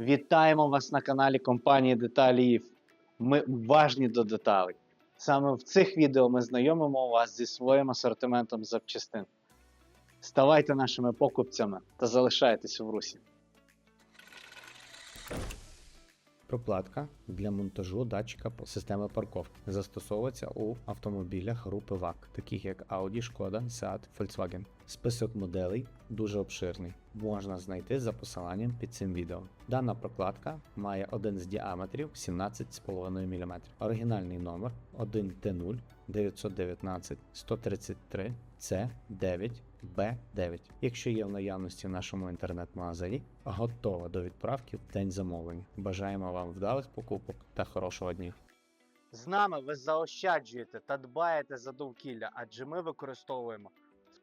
Вітаємо вас на каналі компанії Деталіїв. Ми уважні до деталей. Саме в цих відео ми знайомимо вас зі своїм асортиментом запчастин. Ставайте нашими покупцями та залишайтесь в русі. Проплатка для монтажу датчика системи парковки застосовується у автомобілях групи ВАК, таких як Audi, Шкода, Seat, Volkswagen. Список моделей дуже обширний. Можна знайти за посиланням під цим відео. Дана прокладка має один з діаметрів 17,5 мм. Оригінальний номер 1Т0 919 133 C9 B9. Якщо є в наявності в нашому інтернет-магазині, готова до відправки в день замовлення. Бажаємо вам вдалих покупок та хорошого дня. З нами ви заощаджуєте та дбаєте за довкілля, адже ми використовуємо